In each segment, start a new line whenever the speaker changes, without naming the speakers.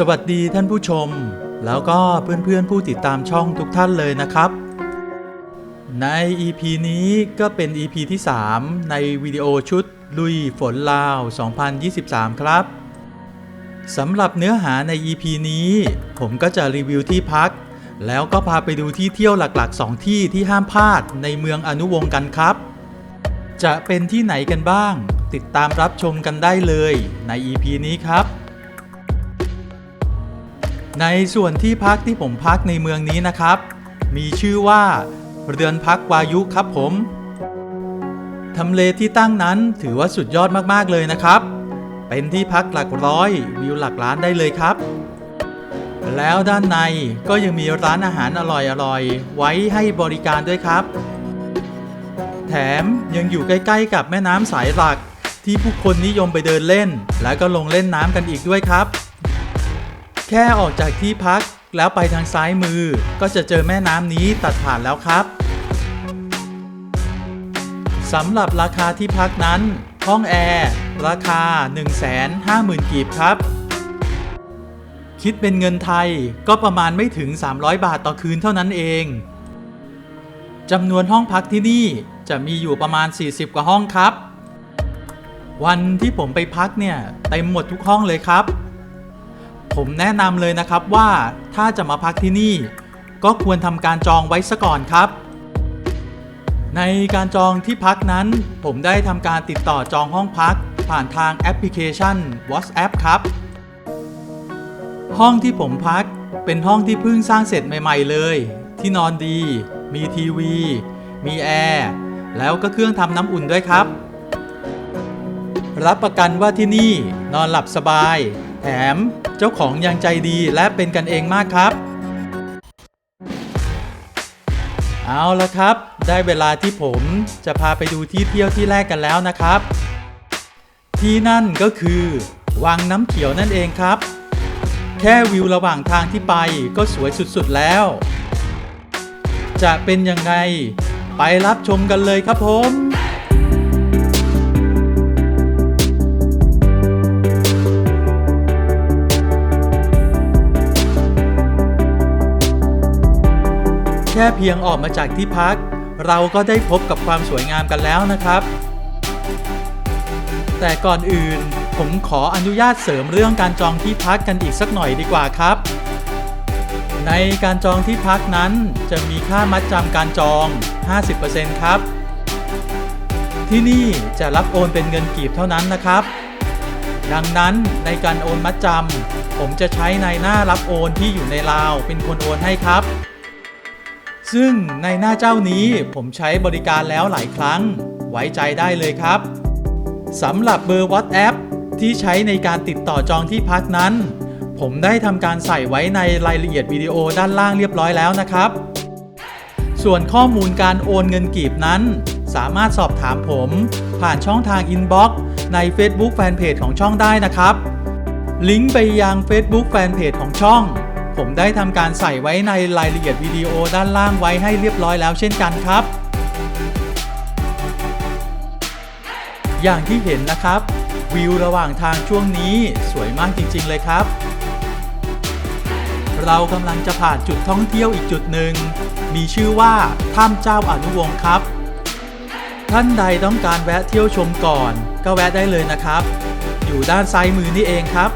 สวัสดีท่านผู้ชม แล้วก็เพื่อนๆผู้ติดตามช่องทุกท่านเลยนะครับ ใน EP นี้ก็เป็น EP ที่ 3 ในวิดีโอชุดลุยฝนลาว 2023 ครับสำหรับเนื้อหาใน EP นี้ ผมก็จะรีวิวที่พัก แล้วก็พาไปดูที่เที่ยวหลักๆ 2 ที่ที่ห้ามพลาดในเมืองอนุวงศ์กันครับ จะเป็นที่ไหนกันบ้าง ติดตามรับชมกันได้เลยใน EP นี้ครับ ในส่วนที่พักที่ผมพักในเมืองนี้นะครับ มีชื่อว่า เรือนพักวายุครับผมทำเลที่ตั้งนั้นถือว่าสุดยอดมากๆเลยนะครับ เป็นที่พักหลักร้อยวิวหลักล้านได้เลยครับ แล้วด้านในก็ยังมีร้านอาหารอร่อยๆ ไว้ให้บริการด้วยครับ แถมยังอยู่ใกล้ๆกับแม่น้ำสายหลักที่ผู้คนนิยมไปเดินเล่น แล้วก็ลงเล่นน้ำกันอีกด้วยครับ แค่ออกจากที่พักแล้วไปทางซ้ายมือ ก็จะเจอแม่น้ำนี้ตัดผ่านแล้วครับสำหรับราคาที่พักนั้น ห้องแอร์ราคา 150,000 กีบครับ คิดเป็นเงินไทยก็ประมาณไม่ถึง 300 บาทต่อคืนเท่านั้นเองจำนวนห้องพักที่นี่จะมีอยู่ประมาณ 40 กว่าห้องครับ วันที่ผมไปพักเนี่ยเต็มหมดทุกห้องเลยครับ ผมแนะนำเลยนะครับว่าถ้าจะมาพักที่นี่ ก็ควรทำการจองไว้ซะก่อนครับ ในการจองที่พักนั้น ผมได้ทำการติดต่อจองห้องพัก ผ่านทางแอปพลิเคชัน WhatsApp ครับ ห้องที่ผมพักเป็นห้องที่เพิ่งสร้างเสร็จใหม่ ๆ เลย ที่นอนดี มีทีวี มีแอร์แล้วก็เครื่องทำน้ำอุ่นด้วยครับ รับประกันว่าที่นี่นอนหลับสบาย แถมเจ้าของยังใจดีและเป็นกันเองมากครับ เอาละครับ ได้เวลาที่ผมจะพาไปดูที่เที่ยวที่แรกกันแล้วนะครับ ที่นั่นก็คือ วังน้ำเขียวนั่นเองครับ แค่วิวระหว่างทางที่ไปก็สวยสุดๆแล้ว จะเป็นยังไงไปรับชมกันเลยครับผม ค่เพียงออกมาจากที่พัก เราก็ได้พบกับความสวยงามกันแล้วนะครับ แต่ก่อนอื่น ผมขออนุญาตเสริมเรื่องการจองที่พักกันอีกสักหน่อยดีกว่าครับ ในการจองที่พักนั้นจะมีค่ามัดจำการจอง 50%ครับ ที่นี่จะรับโอนเป็นเงินกีบเท่านั้นนะครับดังนั้นในการโอนมัดจำผมจะใช้ในหน้ารับโอนที่อยู่ในลาว เป็นคนโอนให้ครับ ซึ่งในหน้าเจ้านี้ผมใช้บริการแล้วหลายครั้ง ไว้ใจได้เลยครับสำหรับเบอร์ WhatsApp ที่ใช้ในการติดต่อจองที่พักนั้น ผมได้ทำการใส่ไว้ในรายละเอียดวิดีโอด้านล่างเรียบร้อยแล้วนะครับ ส่วนข้อมูลการโอนเงินกีบนั้น สามารถสอบถามผม ผ่านช่องทางอินบ็อกซ์ใน Facebook Fanpage ของช่องได้นะครับ ลิงก์ไปยัง Facebook Fanpage ของช่อง ผมได้ทำการใส่ไว้ในรายละเอียดวิดีโอด้านล่างไว้ให้เรียบร้อยแล้วเช่นกันครับ อย่างที่เห็นนะครับ วิวระหว่างทางช่วงนี้สวยมากจริง ๆ เลยครับ เรากำลังจะผ่านจุดท่องเที่ยวอีกจุดหนึ่ง มีชื่อว่าถ้ำเจ้าอนุวงศ์ครับ ท่านใดต้องการแวะเที่ยวชมก่อน ก็แวะได้เลยนะครับ อยู่ด้านซ้ายมือนี่เองครับ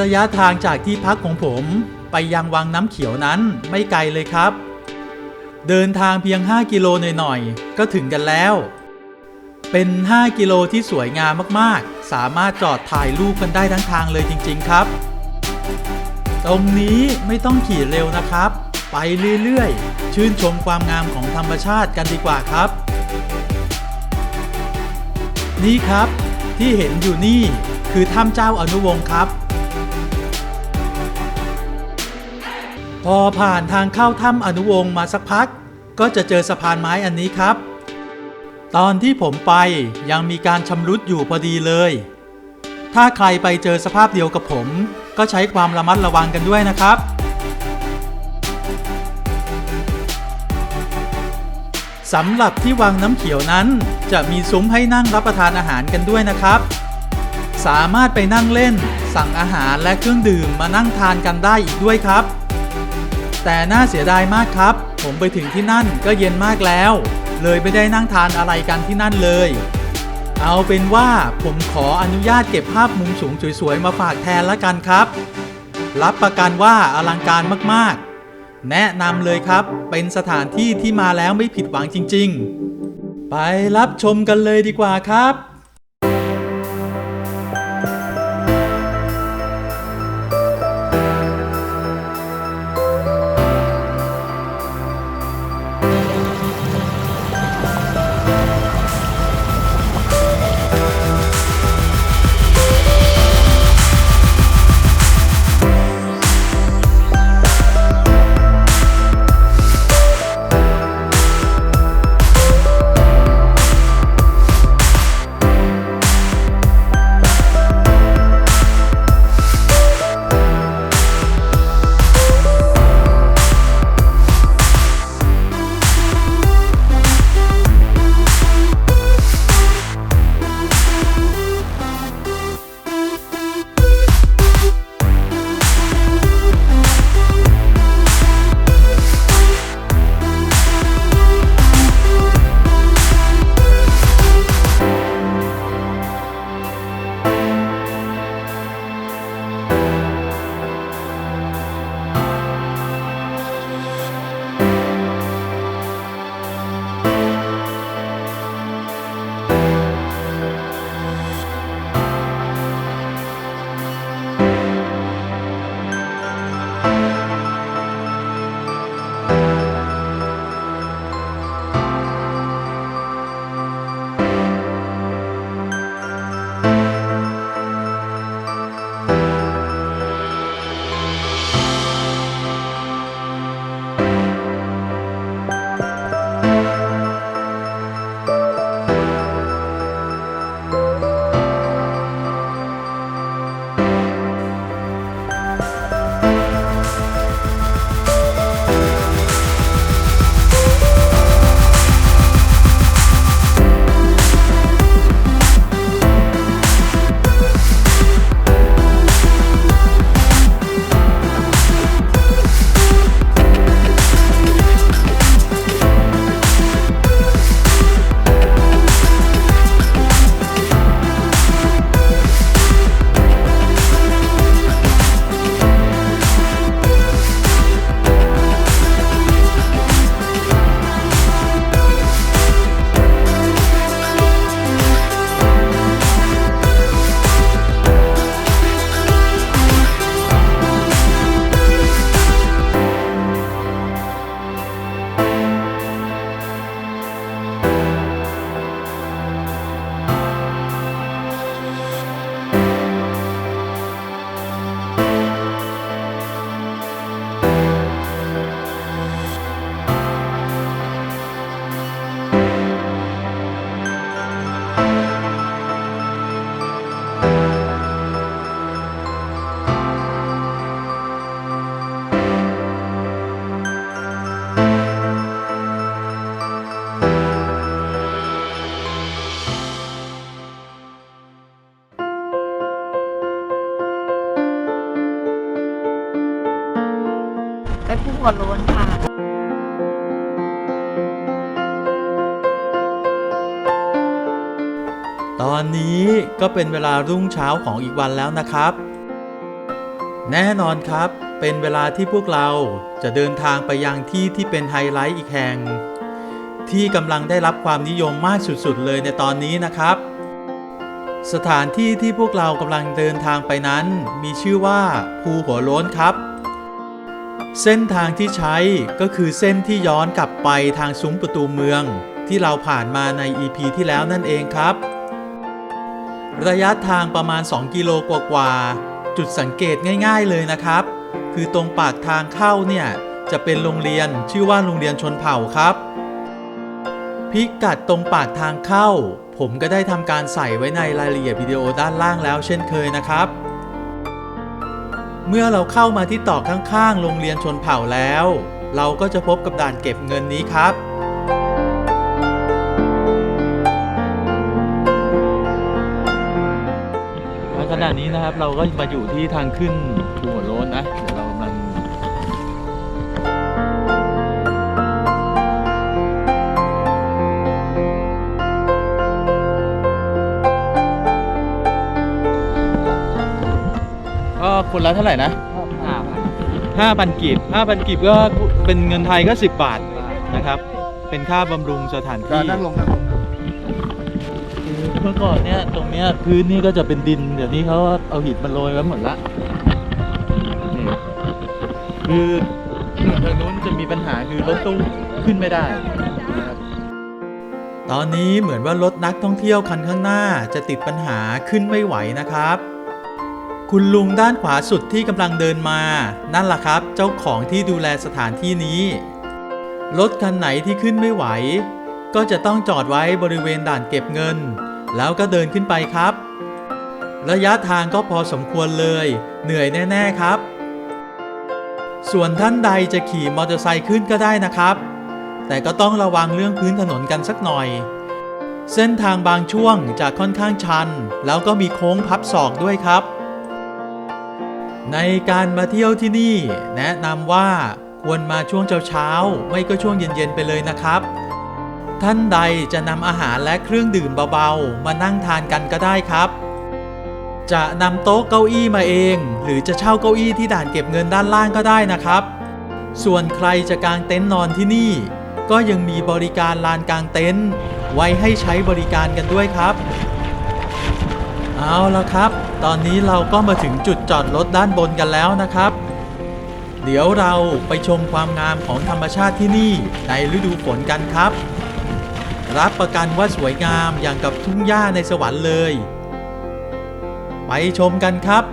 ระยะทางจากที่พักของผมไปยังวังน้ำเขียวนั้นไม่ไกลเลยครับ เดินทางเพียง 5 กิโลหน่อยๆ ก็ถึงกันแล้ว เป็น 5 กิโลที่สวยงามมากๆ สามารถจอดถ่ายรูปกันได้ทั้งทางเลยจริง ๆ ครับ ตรงนี้ไม่ต้องขี่เร็วนะครับ ไปเรื่อยๆ ชื่นชมความงามของธรรมชาติกันดีกว่าครับ นี่ครับที่เห็นอยู่นี่คือถ้ำเจ้าอนุวงศ์ครับ อผ่านทางเข้าถ้ำอนุวงศ์มาสักพัก ก็จะเจอสะพานไม้อันนี้ครับ ตอนที่ผมไปยังมีการชำรุดอยู่พอดีเลย ถ้าใครไปเจอสภาพเดียวกับผม ก็ใช้ความระมัดระวังกันด้วยนะครับสำหรับที่วังน้ำเขียวนั้น จะมีซุ้มให้นั่งรับประทานอาหารกันด้วยนะครับ สามารถไปนั่งเล่น สั่งอาหารและเครื่องดื่มมานั่งทานกันได้อีกด้วยครับ แต่น่าเสียดายมากครับ ผมไปถึงที่นั่นก็เย็นมากแล้ว เลยไม่ได้นั่งทานอะไรกันที่นั่นเลย เอาเป็นว่าผมขออนุญาตเก็บภาพมุมสูงสวยๆมาฝากแทนละกันครับ รับประกันว่าอลังการมากๆ แนะนำเลยครับ เป็นสถานที่ที่มาแล้วไม่ผิดหวังจริง ๆ ไปรับชมกันเลยดีกว่าครับ อนนี้ก็เป็นเวลารุ่งเช้าของอีกวันแล้วนะครับ แน่นอนครับ เป็นเวลาที่พวกเราจะเดินทางไปยังที่ที่เป็นไฮไลท์อีกแห่ง ที่กำลังได้รับความนิยมมากสุดๆ เลยในตอนนี้นะครับ สถานที่ที่พวกเรากำลังเดินทางไปนั้น มีชื่อว่าภูหัวโล้นครับ เส้นทางที่ใช้ก็คือเส้นที่ย้อนกลับไปทางซุ้มประตูเมืองที่เราผ่านมาใน EP ที่แล้วนั่นเองครับ ระยะทางประมาณ 2 กิโลกว่าๆจุดสังเกตง่ายๆเลยนะครับ คือตรงปากทางเข้าเนี่ยจะเป็นโรงเรียนชื่อว่าโรงเรียนชนเผ่าครับ พิกัดตรงปากทางเข้า ผมก็ได้ทำการใส่ไว้ในรายละเอียดวิดีโอด้านล่างแล้วเช่นเคยนะครับ เมื่อเราเข้ามาที่ตอกข้างๆ โรงเรียนชนเผ่าแล้ว เราก็จะพบกับด่านเก็บเงินนี้ครับ ณะนี้นะครับเราก็มาอยู่ที่ทางขึ้นภูหัวโล้นนะเดี๋ยวเรากำลังก็คนละเท่าไหร่นะ
ห้าพัน
5,000กีบ5,000กีบก็เป็นเงินไทยก็10บาทนะครับ เป็นค่าบำรุงสถานที่
นั่งลงนั่งลง
มื่อก่อนเนี่ยตรงเนี้ยพื้นนี่ก็จะเป็นดิน เดี๋ยวนี้เขาเอาหินมาโรยไว้หมดละนี่คือทางนู้นจะมีปัญหาคือรถตู้ขึ้นไม่ได้นะครับตอนนี้เหมือนว่ารถนักท่องเที่ยวคันข้างหน้าจะติดปัญหาขึ้นไม่ไหวนะครับ คุณลุงด้านขวาสุดที่กำลังเดินมา นั่นล่ะครับ เจ้าของที่ดูแลสถานที่นี้ รถคันไหนที่ขึ้นไม่ไหว ก็จะต้องจอดไว้บริเวณด่านเก็บเงิน แล้วก็เดินขึ้นไปครับ ระยะทางก็พอสมควรเลย เหนื่อยแน่ ๆ ครับ ส่วนท่านใดจะขี่มอเตอร์ไซค์ขึ้นก็ได้นะครับ แต่ก็ต้องระวังเรื่องพื้นถนนกันสักหน่อย เส้นทางบางช่วงจะค่อนข้างชัน แล้วก็มีโค้งพับศอกด้วยครับ ในการมาเที่ยวที่นี่ แนะนำว่าควรมาช่วงเช้าๆไม่ก็ช่วงเย็นๆไปเลยนะครับ ท่านใดจะนำอาหารและเครื่องดื่มเบาๆ มานั่งทานกันก็ได้ครับ จะนำโต๊ะเก้าอี้มาเอง หรือจะเช่าเก้าอี้ที่ด่านเก็บเงินด้านล่างก็ได้นะครับ ส่วนใครจะกางเต็นท์นอนที่นี่ ก็ยังมีบริการลานกางเต็นท์ไว้ให้ใช้บริการกันด้วยครับ เอาละครับ ตอนนี้เราก็มาถึงจุดจอดรถด้านบนกันแล้วนะครับเดี๋ยวเราไปชมความงามของธรรมชาติที่นี่ในฤดูฝนกันครับ รับประกันว่าสวยงามอย่างกับทุ่งหญ้าในสวรรค์เลย ไปชมกันครับ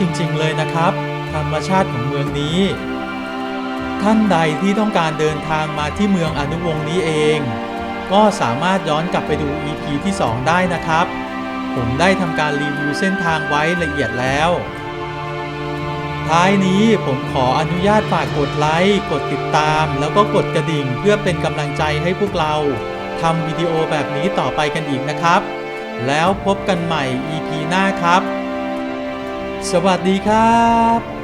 จริงๆเลยนะครับ ธรรมชาติของเมืองนี้ ท่านใดที่ต้องการเดินทางมาที่เมืองอนุวงศ์นี้เอง ก็สามารถย้อนกลับไปดู EP ที่ 2 ได้นะครับ ผมได้ทำการรีวิวเส้นทางไว้ละเอียดแล้ว ท้ายนี้ผมขออนุญาตฝากกดไลค์ กดติดตาม แล้วก็กดกระดิ่งเพื่อเป็นกำลังใจให้พวกเราทำวิดีโอแบบนี้ต่อไปกันอีกนะครับ แล้วพบกันใหม่ EP หน้าครับ สวัสดีครับ